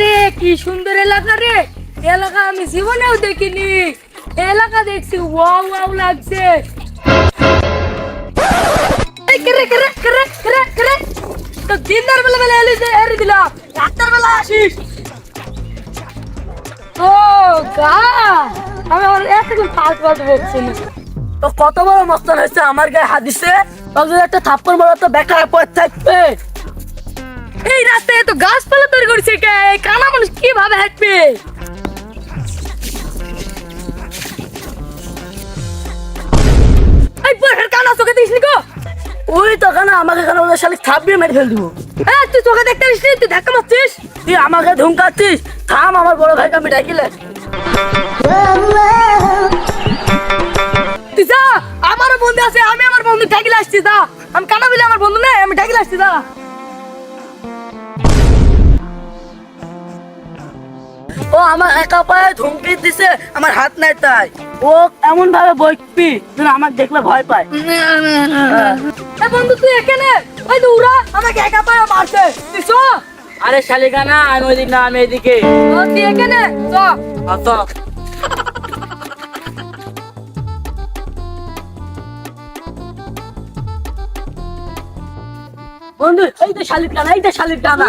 রে, কি সুন্দর এলাকা রে। এলাকা আমি জীবনেও দেখিনি। এলাকা দেখছি, ওয়াও ওয়াও লাগছে। তো কত বড় মস্তান হয়েছে আমার গায়ে হাত দিছে। একটা থাপ্পড় মারা তো বেকার পথ থাকবে। এই রাস্তায় তো গাছপালা তৈরি করেছে ওই তখন আমাকে কেন ওদের শালিক থাপড়িয়ে মেরে ফেল দিব? এই তুই চোখে দেখতে নি? তুই ধাক্কা মারছিস? তুই আমাকে ধুমকাচ্ছিস? থাম আমার বড় ভাইকে আমি ডাকিলে। তুই যা আমারও বন্ধু আছে আমি আমার বন্ধু ঢাকিলে আসছি যা। আমি কানা বলে আমার বন্ধু নেই? আমি ঢাকিলে আসছি যা। ও আমার একা পায়ে ধুমকি দিছে আমার হাত নাই তাই। ও এমন ভাবে বইপি যেন আমাকে দেখলে ভয় পায়। এ বন্ধু তুই এখানে? ওই আমাকে একা পায়ে মারছে। তুই চ। আরে শালিকা না আমি ওইদিক না আমি এদিকে। ও, তুই এখানে? চ। আচ্ছা বন্ধু এই তো শালিক টানা এই তো শালিক টানা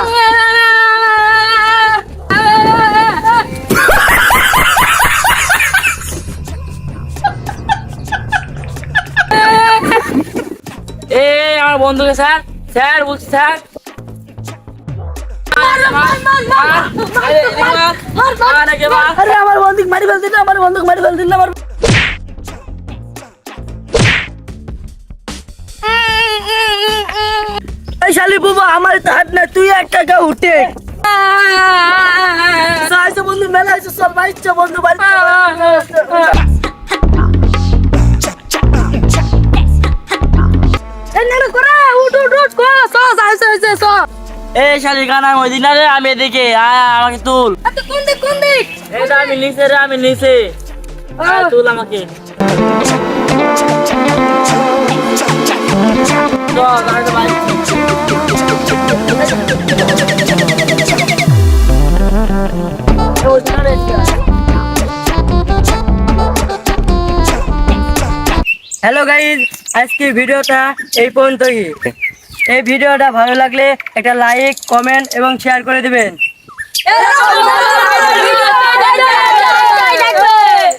আমার বন্ধুকে স্যার স্যার বলছি স্যার। আমার বন্ধুকে মারি ফেলতে আমার বন্ধুকে মারি ফেলতে আমার এই শালি বাবা আমার তো হাত না তুই একটা গা উঠে। বন্ধু মেলা বন্ধু বাড়ি এই শালি গানা ওই দিন রে? আমি এদিকে আয় আমাকে তুল। কোন দিক কোন দিক? এটা আমি নিচে রে আমি নিচে। আয় তুল আমাকে। হ্যালো গাইজ আজকে ভিডিওটা এই পর্যন্তই। এই ভিডিওটা ভালো লাগলে একটা লাইক কমেন্ট এবং শেয়ার করে দিবেন।